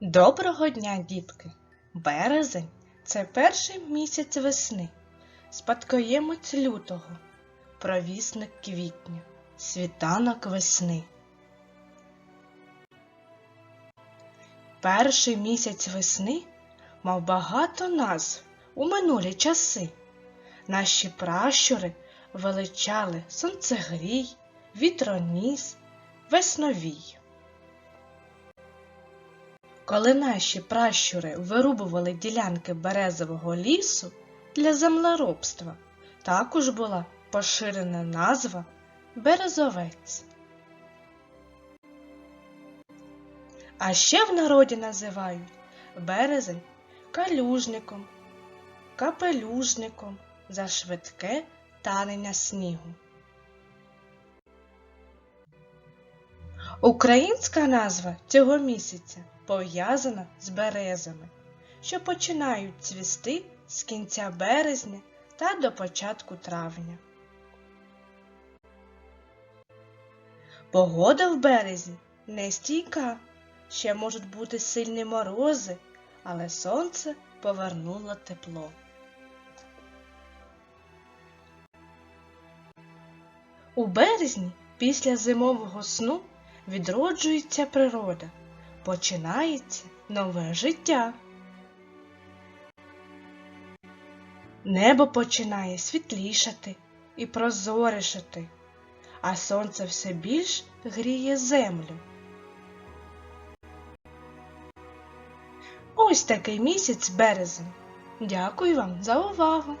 Доброго дня, дітки! Березень це перший місяць весни, спадкоємець лютого, провісник квітня, світанок весни. Перший місяць весни мав багато назв у минулі часи. Наші пращури величали сонцегрій, вітроніс, весновій. Коли наші пращури вирубували ділянки березового лісу для землеробства, також була поширена назва березовець. А ще в народі називають березень калюжником, капелюжником за швидке танення снігу. Українська назва цього місяця пов'язана з березами, що починають цвісти з кінця березня та до початку травня. Погода в березні нестійка, ще можуть бути сильні морози, але сонце повернуло тепло. У березні після зимового сну відроджується природа, починається нове життя. Небо починає світлішати і прозорішати, а сонце все більш гріє землю. Ось такий місяць березень. Дякую вам за увагу!